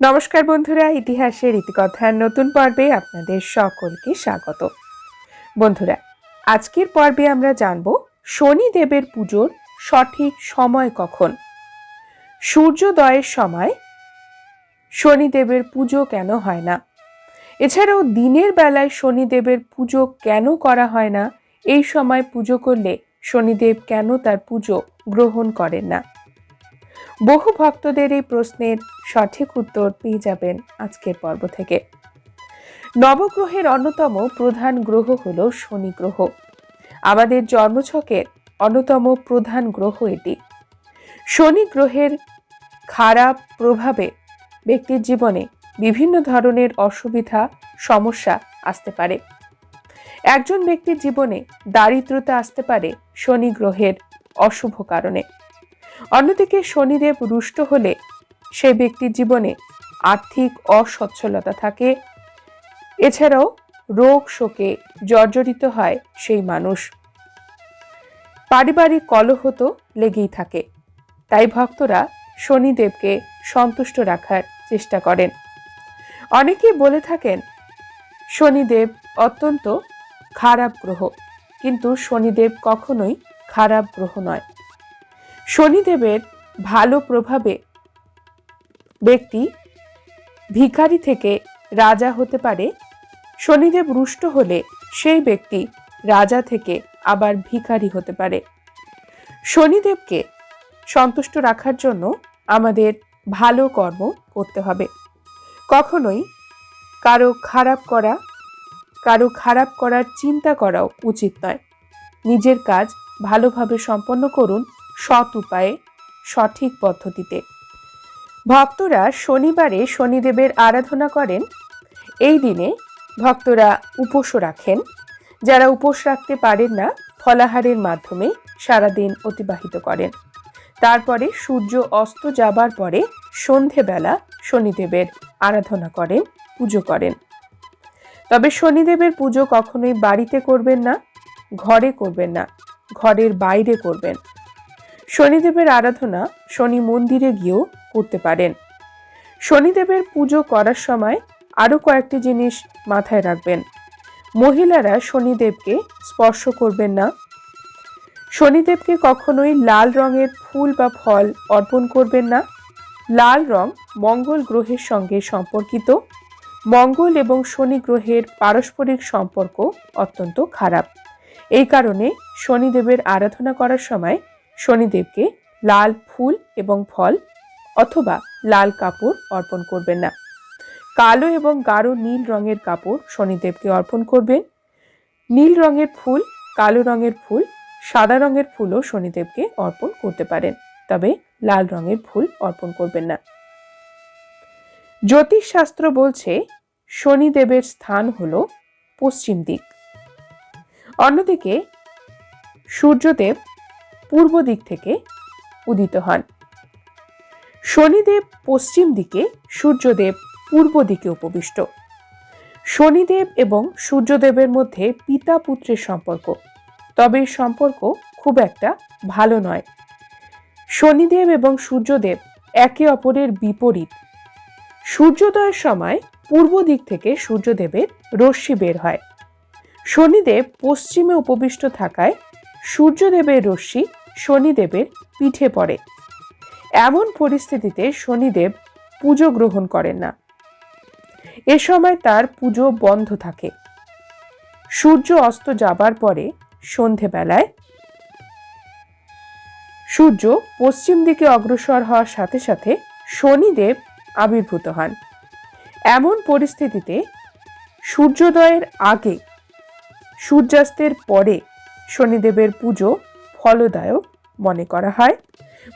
নমস্কার বন্ধুরা, ইতিহাসের ইতিকথার নতুন পর্বে আপনাদের সকলকে স্বাগত। বন্ধুরা, আজকের পর্বে আমরা জানব শনিদেবের পুজোর সঠিক সময় কখন। সূর্যোদয়ের সময় শনিদেবের পুজো কেন হয় না? এছাড়াও দিনের বেলায় শনিদেবের পুজো কেন করা হয় না? এই সময় পুজো করলে শনিদেব কেন তার পুজো গ্রহণ করেন না? বহু ভক্তদের এই প্রশ্নের সঠিক উত্তর পেয়ে যাবেন আজকের পর্ব থেকে। নবগ্রহের অন্যতম প্রধান গ্রহ হল শনি গ্রহ। আমাদের জন্মছকের অন্যতম প্রধান গ্রহ এটি। শনি গ্রহের খারাপ প্রভাবে ব্যক্তির জীবনে বিভিন্ন ধরনের অসুবিধা, সমস্যা আসতে পারে। একজন ব্যক্তির জীবনে দারিদ্রতা আসতে পারে শনি গ্রহের অশুভ কারণে। অন্যদিকে শনিদেব রুষ্ট হলে সে ব্যক্তির জীবনে আর্থিক অসচ্ছলতা থাকে। এছাড়াও রোগ শোকে জর্জরিত হয় সেই মানুষ। পারিবারিক কলহ তো লেগেই থাকে। তাই ভক্তরা শনিদেবকে সন্তুষ্ট রাখার চেষ্টা করেন। অনেকেই বলে থাকেন, শনিদেব অত্যন্ত খারাপ গ্রহ। কিন্তু শনিদেব কখনোই খারাপ গ্রহ নয়। শনিদেবের ভালো প্রভাবে ব্যক্তি ভিখারি থেকে রাজা হতে পারে। শনিদেব রুষ্ট হলে সেই ব্যক্তি রাজা থেকে আবার ভিখারি হতে পারে। শনিদেবকে সন্তুষ্ট রাখার জন্য আমাদের ভালো কর্ম করতে হবে। কখনোই কারও খারাপ করা, কারও খারাপ করার চিন্তা করাও উচিত নয়। নিজের কাজ ভালোভাবে সম্পন্ন করুন সৎ উপায়ে, সঠিক পদ্ধতিতে। ভক্তরা শনিবারে শনিদেবের আরাধনা করেন। এই দিনে ভক্তরা উপোস রাখেন। যারা উপোস রাখতে পারেন না, ফলাহারের মাধ্যমে সারাদিন অতিবাহিত করেন। তারপরে সূর্য অস্ত যাবার পরে সন্ধেবেলা শনিদেবের আরাধনা করেন, পুজো করেন। তবে শনিদেবের পুজো কখনোই বাড়িতে করবেন না, ঘরে করবেন না, ঘরের বাইরে করবেন। শনিদেবের আরাধনা শনি মন্দিরে গিয়েও করতে পারেন। শনিদেবের পুজো করার সময় আরও কয়েকটি জিনিস মাথায় রাখবেন। মহিলারা শনিদেবকে স্পর্শ করবেন না। শনিদেবকে কখনোই লাল রঙের ফুল বা ফল অর্পণ করবেন না। লাল রং মঙ্গল গ্রহের সঙ্গে সম্পর্কিত। মঙ্গল এবং শনি গ্রহের পারস্পরিক সম্পর্ক অত্যন্ত খারাপ। এই কারণে শনিদেবের আরাধনা করার সময় শনিদেবকে লাল ফুল এবং ফল অথবা লাল কাপড় অর্পণ করবেন না। কালো এবং গাঢ় নীল রঙের কাপড় শনিদেবকে অর্পণ করবেন। নীল রঙের ফুল, কালো রঙের ফুল, সাদা রঙের ফুলও শনিদেবকে অর্পণ করতে পারেন, তবে লাল রঙের ফুল অর্পণ করবেন না। জ্যোতিষশাস্ত্র বলছে, শনিদেবের স্থান হল পশ্চিম দিক। অন্যদিকে সূর্যদেব পূর্ব দিক থেকে উদিত হন। শনিদেব পশ্চিম দিকে, সূর্যদেব পূর্ব দিকে উপবিষ্ট। শনিদেব এবং সূর্যদেবের মধ্যে পিতা পুত্রের সম্পর্ক। তবে এই সম্পর্ক খুব একটা ভালো নয়। শনিদেব এবং সূর্যদেব একে অপরের বিপরীত। সূর্যোদয়ের সময় পূর্ব দিক থেকে সূর্যদেবের রশ্মি বের হয়। শনিদেব পশ্চিমে উপবিষ্ট থাকায় সূর্যদেবের রশ্মি শনিদেবের পিঠে পড়ে। এমন পরিস্থিতিতে শনিদেব পুজো গ্রহণ করেন না। এ সময় তার পুজো বন্ধ থাকে। সূর্য অস্ত যাবার পরে সন্ধেবেলায় সূর্য পশ্চিম দিকে অগ্রসর হওয়ার সাথে সাথে শনিদেব আবির্ভূত হন। এমন পরিস্থিতিতে সূর্যোদয়ের আগে সূর্যাস্তের পরে শনিদেবের পুজো ফলদায়ক মনে করা হয়।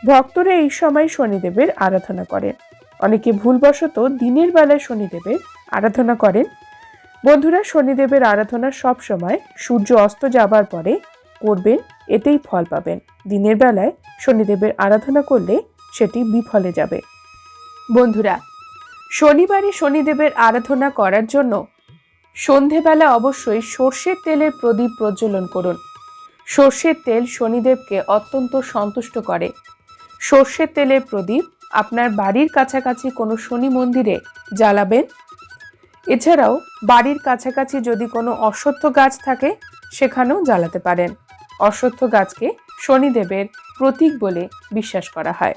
ভক্তরা এই সময় শনিদেবের আরাধনা করেন। অনেকে ভুলবশত দিনের বেলায় শনিদেবের আরাধনা করেন। বন্ধুরা, শনিদেবের আরাধনা সব সময় সূর্য অস্ত যাবার পরে করবেন, এতেই ফল পাবেন। দিনের বেলায় শনিদেবের আরাধনা করলে সেটি বিফলে যাবে। বন্ধুরা, শনিবারে শনিদেবের আরাধনা করার জন্য সন্ধেবেলা অবশ্যই সর্ষের তেলের প্রদীপ প্রজ্বলন করুন। সর্ষের তেল শনিদেবকে অত্যন্ত সন্তুষ্ট করে। সর্ষের তেলের প্রদীপ আপনার বাড়ির কাছাকাছি কোনো শনি মন্দিরে জ্বালাবেন? এছাড়াও বাড়ির কাছাকাছি যদি কোনো অশ্বত্থ গাছ থাকে, সেখানেও জ্বালাতে পারেন। অশ্বত্থ গাছকে শনিদেবের প্রতীক বলে বিশ্বাস করা হয়।